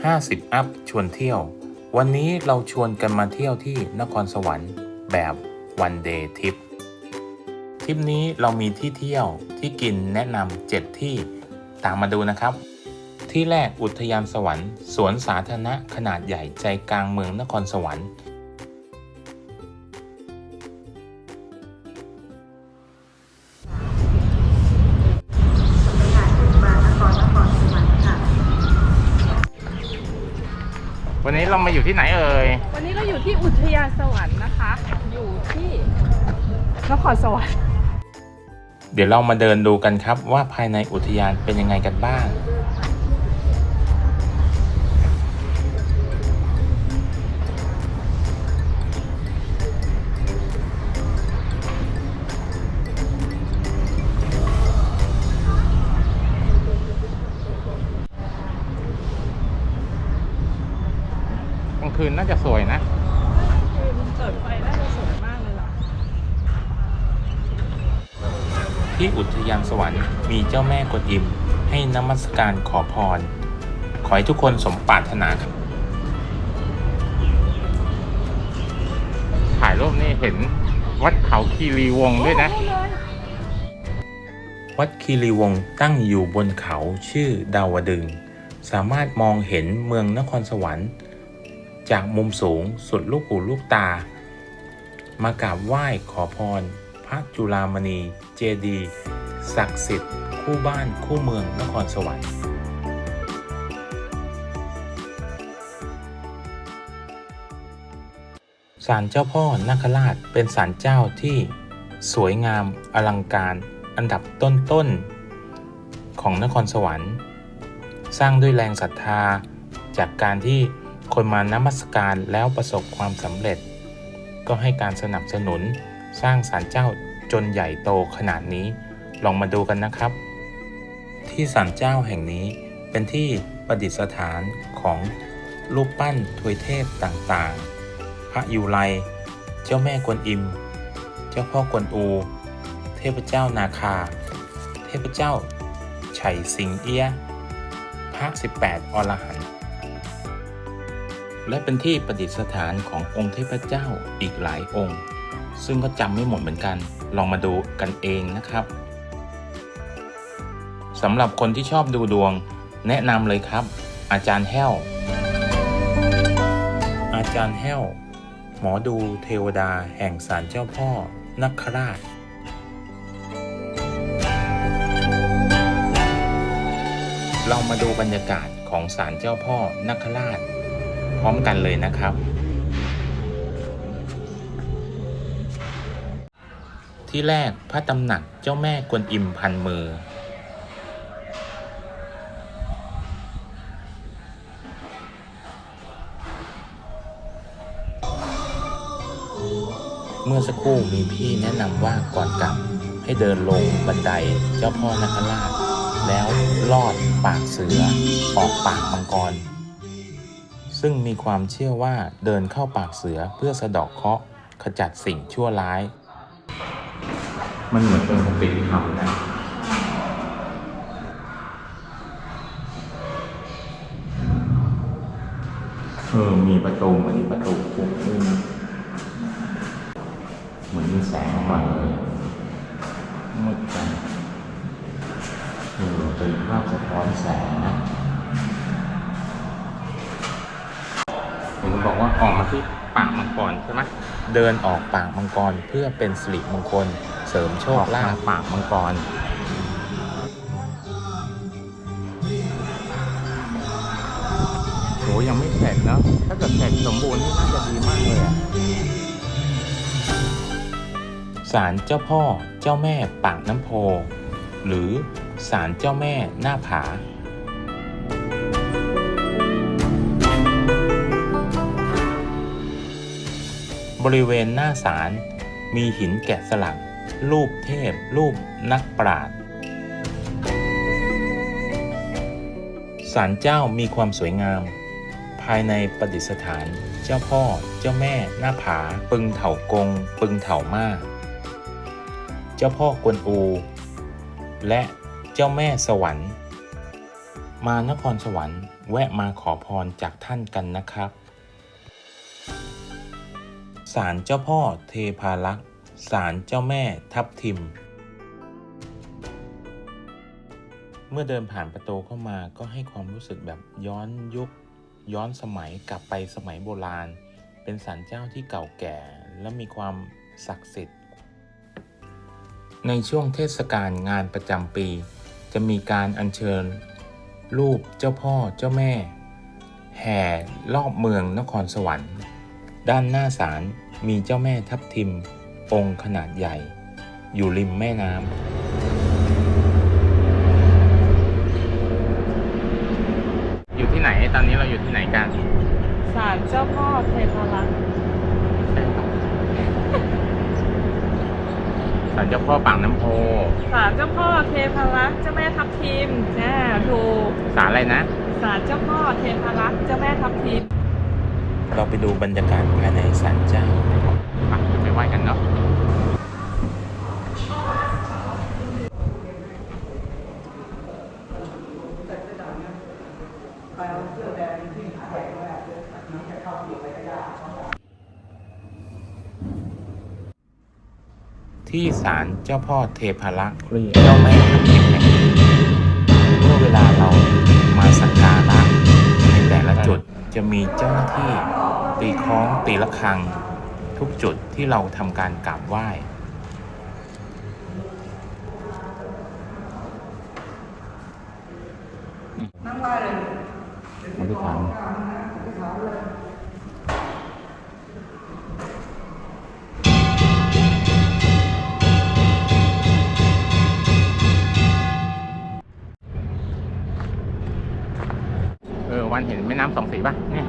50 อัพชวนเที่ยว วันนี้เราชวนกันมาเที่ยวที่นครสวรรค์แบบวันเดย์ทริปทริปนี้เรามีที่เที่ยวที่กินแนะนำ7ที่ตามมาดูนะครับ ที่แรกอุทยานสวรรค์ สวนสาธารณะขนาดใหญ่ใจกลางเมืองนครสวรรค์ เรามาอยู่ที่ไหนเอ่ย วันนี้เราอยู่ที่อุทยานสวรรค์นะคะ อยู่ที่นครสวรรค์ เดี๋ยวเรามาเดินดูกันครับว่าภายในอุทยานเป็นยังไงกันบ้าง คืนน่าจะสวยนะเปิดไฟได้จะสวยมากเลยล่ะที่อุทยานสวรรค์มีเจ้าแม่กวนอิม ให้นมัสการขอพร ขอให้ทุกคนสมปรารถนาครับถ่ายรูปนี่เห็นวัดเขาคีรีวงศ์ด้วยนะ วัดคีรีวงศ์ตั้งอยู่บนเขาชื่อดาวดึง สามารถมองเห็นเมืองนครสวรรค์ จากมุมสูงสุดลูกหูลูกตา มากราบไหว้ขอพร พระจุลามณีเจดีศักดิ์สิทธิ์คู่บ้านคู่เมืองนครสวรรค์ศาลเจ้าพ่อนาคราชเป็นศาลเจ้าที่สวยงามอลังการอันดับต้นๆของนครสวรรค์ สร้างด้วยแรงศรัทธาจากการที่ คนมานมัสการแล้วประสบความสำเร็จ ก็ให้การสนับสนุนสร้างศาลเจ้าจนใหญ่โตขนาดนี้ ลองมาดูกันนะครับ ที่ศาลเจ้าแห่งนี้เป็นที่ประดิษฐานของรูปปั้นทวยเทพต่างๆ พระยูไรเจ้าแม่กวนอิม เจ้าพ่อกวนอู เทพเจ้านาคา เทพเจ้าไฉสิงเอียพระ 18 อรหันต์ และเป็นที่ประดิษฐานขององค์เทพเจ้าอีกหลายองค์ ซึ่งก็จำไม่หมดเหมือนกัน ลองมาดูกันเองนะครับสำหรับคนที่ชอบดูดวง แนะนำเลยครับ อาจารย์แห้ว อาจารย์แห้ว หมอดูเทวดาแห่งศาลเจ้าพ่อนักคราชเรามาดูบรรยากาศของศาลเจ้าพ่อนักคราช พร้อมกันเลยนะครับ ที่แรกพระตำหนักเจ้าแม่กวนอิมพันมือ เมื่อสักครู่มีพี่แนะนำว่าก่อนกลับให้เดินลงบันไดเจ้าพ่อนาคราชแล้วลอดปากเสือออกปากมังกร ซึ่งมีความเชื่อว่าเดินเข้าปากเสือเพื่อสะเดอกเคราะห์ขจัดสิ่งชั่วร้าย มันเหมือนเป็นปฏิธรรมนะเออมีประตูเหมือนประตูคุกด้วยนะเหมือนมีแสงออกมาเลยมืดจังเออเป็นภาพสะท้อนแสงนะ บอกว่าออกมาที่ปากมังกรใช่ไหมเดินออกปากมังกรเพื่อเป็นสิริมงคล เสริมโชคลาภปากมังกรโหยังไม่เสร็จเนอะถ้าเกิดเสร็จสมบูรณ์นี่น่าจะดีมากเลยอะศาลเจ้าพ่อเจ้าแม่ปากน้ำโพ หรือศาลเจ้าแม่หน้าผา บริเวณหน้าศาลมีหินแกะสลัก รูปเทพ รูปนักปราชญ์ศาลเจ้ามีความสวยงาม ภายในประดิษฐาน เจ้าพ่อ เจ้าแม่ หน้าผา ปึงเถากง ปึงเถามาเจ้าพ่อกวนอู และเจ้าแม่สวรรค์ มานครสวรรค์แวะมาขอพรจากท่านกันนะครับ ศาลเจ้าพ่อเทพารักษ์ศาลเจ้าแม่ทับทิม เมื่อเดินผ่านประตูเข้ามาก็ให้ความรู้สึกแบบย้อนยุค ย้อนสมัยกลับไปสมัยโบราณ เป็นศาลเจ้าที่เก่าแก่ และมีความศักดิ์สิทธิ์ ในช่วงเทศกาลงานประจำปี จะมีการอัญเชิญ รูปเจ้าพ่อเจ้าแม่ แห่รอบเมืองนครสวรรค์ ด้านหน้าศาลมีเจ้าแม่ทับทิม องค์ขนาดใหญ่ อยู่ริมแม่น้ำ อยู่ที่ไหน ตอนนี้เราอยู่ที่ไหนกัน ศาลเจ้าพ่อเทพารักษ์ศาลเจ้าพ่อปากน้ำโพ ศาลเจ้าพ่อเทพารักษ์เจ้าแม่ทับทิมน่าถูก ศาลอะไรนะ ศาลเจ้าพ่อเทพารักษ์เจ้าแม่ทับทิม เราไปดูบรรยากาศภายในศาลเจ้าไปไปไหว้กันเนาะที่ศาลเจ้าพ่อเทพารักษ์เจ้าแม่ทับทิมแห่งนี้เมื่อเวลาเรามาสักการะในแต่ละจุด จะมีเจ้าหน้าที่ตีคล้องตีละครัง ทุกจุดที่เราทำการกราบไหว้อธิษฐานเออ วันเห็นแม่น้ำสองสีป่ะเนี่ย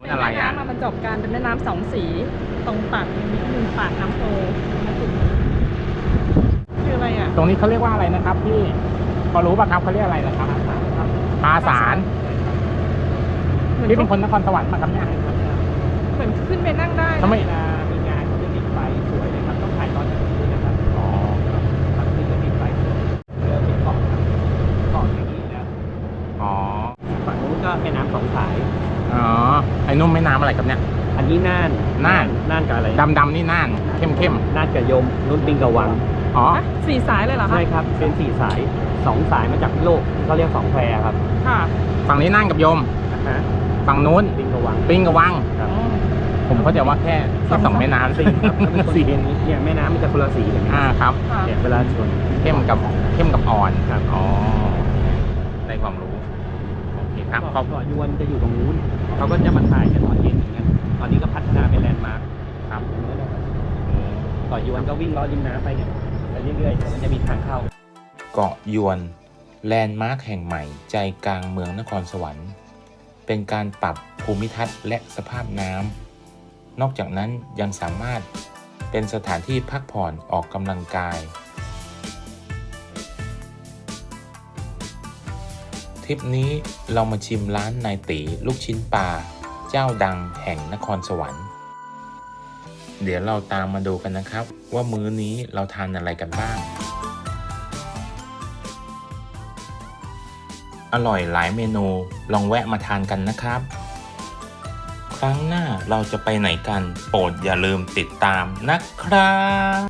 มันอะไรอะแม่น้ำมาบรรจบกันเป็นแม่น้ำสองสี ตรงปากนิดนึงปากน้ำโพคืออะไรอะ ตรงนี้เขาเรียกว่าอะไรนะครับพี่พอรู้ป่ะครับเขาเรียกอะไรนะครับปราสารเหมือนพี่เป็นคนนครสวรรค์มาครับเนี่ยเหมือนขึ้นไปนั่งได้ทำไมเวลามีงานเขาจะติดไฟสวยเลยครับ แม่น้ำสองสาย อ๋อ ไอ้นุ่มแม่น้ำอะไรครับเนี่ย อันนี้น่านน่าน น่านกับอะไรดำดำๆนี่น่าน เข้มเข้มน่านกับยมนุ่นปิงกับวังๆอ๋อฮะสี่สายเลยเหรอคะ ใช่ครับ เป็นสี่สายสองสายมาจากโลกเขาเรียกสองแควครับ ค่ะ ฝั่งนี้น่านกับยมนะฮะฝั่งนู้นปิงกับวังปิงกับวังครับผมเข้าใจว่าแค่แค่สองแม่น้ำสี่ครับถ้าเป็นคนสี่เรียนนี้เนี่ยแม่น้ำมันจะคนละสีเห็นไหมอ่าครับค่ะเนี่ยเวลาชนเข้มกับเข้มกับอ่อนครับอ๋อได้ความรู้โอเคครับขอบ เกาะยวนจะอยู่ตรงนู้นเขาก็จะมาถ่ายกันตอนเย็นเหมือนกันตอนนี้ก็พัฒนาเป็นแลนด์มาร์คครับเกาะยวนก็วิ่งล้อริมน้ำไปเนี่ยไปเรื่อยๆมันจะมีทางเข้า เกาะยวน แลนด์มาร์คแห่งใหม่ใจกลางเมืองนครสวรรค์ เป็นการปรับภูมิทัศน์และสภาพน้ำนอกจากนั้นยังสามารถเป็นสถานที่พักผ่อนออกกำลังกาย ทริปนี้เรามาชิมร้านนายตีลูกชิ้นปลาเจ้าดังแห่งนครสวรรค์ เดี๋ยวเราตามมาดูกันนะครับ ว่ามื้อนี้เราทานอะไรกันบ้าง อร่อยหลายเมนูลองแวะมาทานกันนะครับ ครั้งหน้าเราจะไปไหนกัน โปรดอย่าลืมติดตามนะครับ